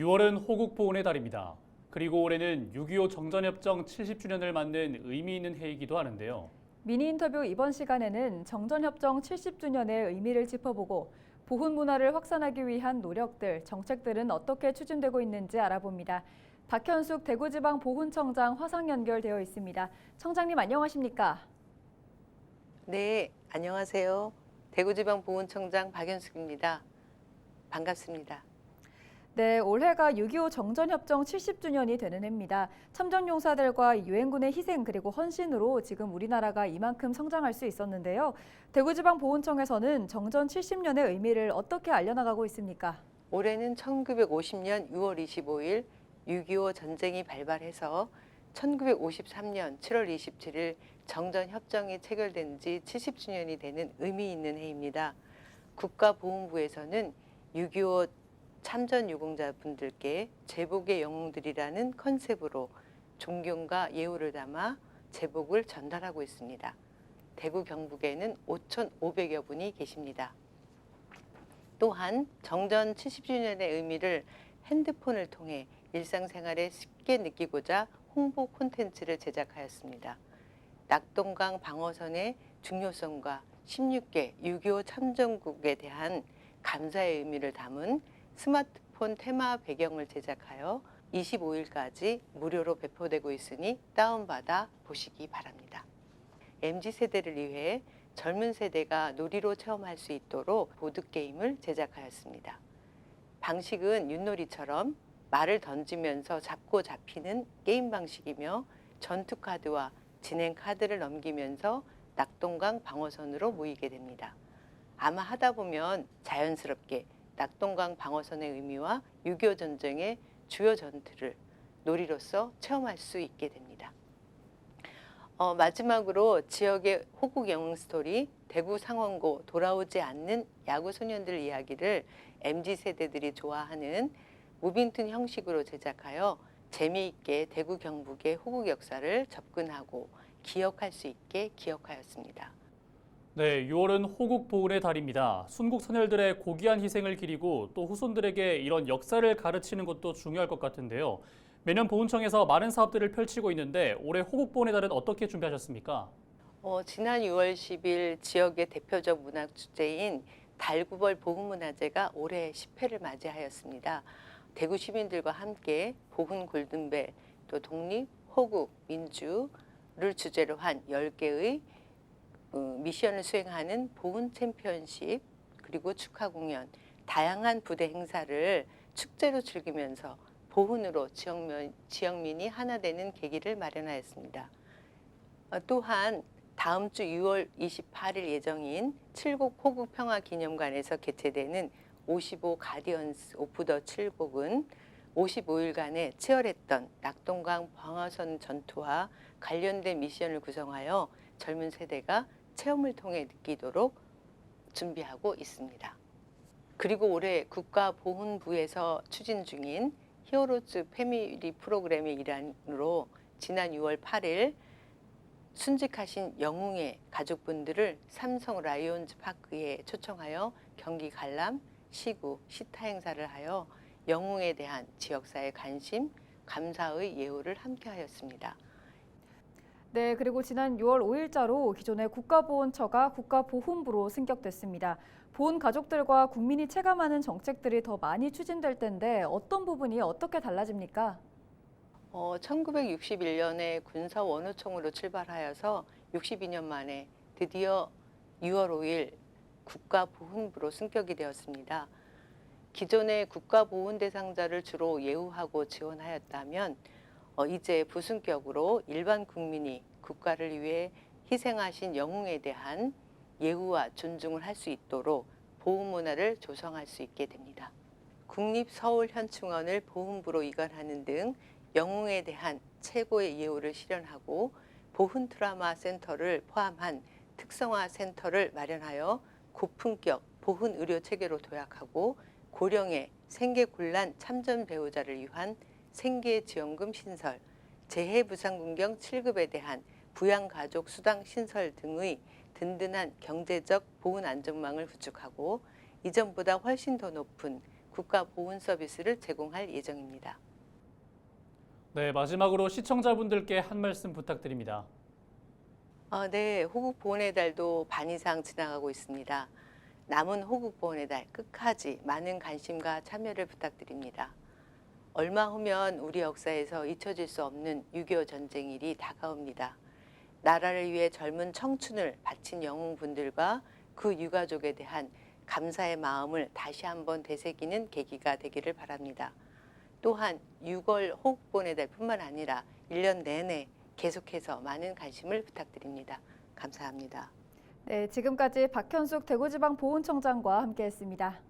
6월은 호국 보훈의 달입니다. 그리고 올해는 6.25 정전협정 70주년을 맞는 의미 있는 해이기도 하는데요. 미니 인터뷰 이번 시간에는 정전협정 70주년의 의미를 짚어보고 보훈 문화를 확산하기 위한 노력들, 정책들은 어떻게 추진되고 있는지 알아봅니다. 박현숙 대구지방 보훈청장 화상 연결되어 있습니다. 청장님 안녕하십니까? 네, 안녕하세요. 대구지방 보훈청장 박연숙입니다. 반갑습니다. 네, 올해가 6.25 정전협정 70주년이 되는 해입니다. 참전용사들과 유엔군의 희생 그리고 헌신으로 지금 우리나라가 이만큼 성장할 수 있었는데요. 대구지방보훈청에서는 정전 70년의 의미를 어떻게 알려나가고 있습니까? 올해는 1950년 6월 25일 6.25 전쟁이 발발해서 1953년 7월 27일 정전협정이 체결된 지 70주년이 되는 의미 있는 해입니다. 국가보훈부에서는 6.25 참전 유공자분들께 제복의 영웅들이라는 컨셉으로 존경과 예우를 담아 제복을 전달하고 있습니다. 대구 경북에는 5,500여 분이 계십니다. 또한 정전 70주년의 의미를 핸드폰을 통해 일상생활에 쉽게 느끼고자 홍보 콘텐츠를 제작하였습니다. 낙동강 방어선의 중요성과 16개 6.25 참전국에 대한 감사의 의미를 담은 스마트폰 테마 배경을 제작하여 25일까지 무료로 배포되고 있으니 다운받아 보시기 바랍니다. MZ 세대를 위해 젊은 세대가 놀이로 체험할 수 있도록 보드게임을 제작하였습니다. 방식은 윷놀이처럼 말을 던지면서 잡고 잡히는 게임 방식이며 전투 카드와 진행 카드를 넘기면서 낙동강 방어선으로 모이게 됩니다. 아마 하다 보면 자연스럽게 낙동강 방어선의 의미와 6.25 전쟁의 주요 전투를 놀이로서 체험할 수 있게 됩니다. 어, 마지막으로 지역의 호국 영웅 스토리 대구 상원고 돌아오지 않는 야구 소년들 이야기를 MZ 세대들이 좋아하는 무빈툰 형식으로 제작하여 재미있게 대구 경북의 호국 역사를 접근하고 기억할 수 있게 기억하였습니다. 네, 6월은 호국 보훈의 달입니다. 순국 선열들의 고귀한 희생을 기리고 또 후손들에게 이런 역사를 가르치는 것도 중요할 것 같은데요. 매년 보훈청에서 많은 사업들을 펼치고 있는데 올해 호국 보훈의 달은 어떻게 준비하셨습니까? 어, 지난 6월 10일 지역의 대표적 문학 축제인 달구벌 보훈문화제가 올해 10회를 맞이하였습니다. 대구 시민들과 함께 보훈 골든벨, 또 독립, 호국, 민주를 주제로 한 10개의 어, 미션을 수행하는 보훈 챔피언십 그리고 축하 공연, 다양한 부대 행사를 축제로 즐기면서 보훈으로 지역민, 지역민이 하나 되는 계기를 마련하였습니다. 어, 또한 다음 주 6월 28일 예정인 칠곡 호국 평화 기념관에서 개최되는 55 가디언스 오프 더 칠곡은 55일간의 치열했던 낙동강 방어선 전투와 관련된 미션을 구성하여 젊은 세대가 체험을 통해 느끼도록 준비하고 있습니다. 그리고 올해 국가보훈부에서 추진 중인 히어로즈 패밀리 프로그램의 일환으로 지난 6월 8일 순직하신 영웅의 가족분들을 삼성 라이온즈 파크에 초청하여 경기 관람, 시구, 시타 행사를 하여 영웅에 대한 지역사회 관심, 감사의 예우를 함께하였습니다. 네, 그리고 지난 6월 5일자로 기존의 국가보훈처가 국가보훈부로 승격됐습니다. 보훈 가족들과 국민이 체감하는 정책들이 더 많이 추진될 텐데 어떤 부분이 어떻게 달라집니까? 어, 1961년에 군사 원우총으로 출발하여서 62년 만에 드디어 6월 5일 국가보훈부로 승격이 되었습니다. 기존의 국가보훈 대상자를 주로 예우하고 지원하였다면 어, 이제 부승격으로 일반 국민이 국가를 위해 희생하신 영웅에 대한 예우와 존중을 할 수 있도록 보훈 문화를 조성할 수 있게 됩니다. 국립서울현충원을 보훈부로 이관하는 등 영웅에 대한 최고의 예우를 실현하고 보훈 트라마 센터를 포함한 특성화 센터를 마련하여 고품격 보훈 의료 체계로 도약하고 고령의 생계 곤란 참전 배우자를 위한 생계 지원금 신설, 재해 부상군경 7급에 대한 부양가족 수당 신설 등의 든든한 경제적 보훈 안전망을 구축하고 이전보다 훨씬 더 높은 국가 보훈 서비스를 제공할 예정입니다. 네, 마지막으로 시청자분들께 한 말씀 부탁드립니다. 아, 네, 호국 보훈의 달도 반 이상 지나가고 있습니다. 남은 호국 보훈의 달 끝까지 많은 관심과 참여를 부탁드립니다. 얼마 후면 우리 역사에서 잊혀질 수 없는 6.25 전쟁일이 다가옵니다. 나라를 위해 젊은 청춘을 바친 영웅분들과 그 유가족에 대한 감사의 마음을 다시 한번 되새기는 계기가 되기를 바랍니다. 또한 6월 호국보훈의 달뿐만 아니라 1년 내내 계속해서 많은 관심을 부탁드립니다. 감사합니다. 네, 지금까지 박현숙 대구지방 보훈청장과 함께했습니다.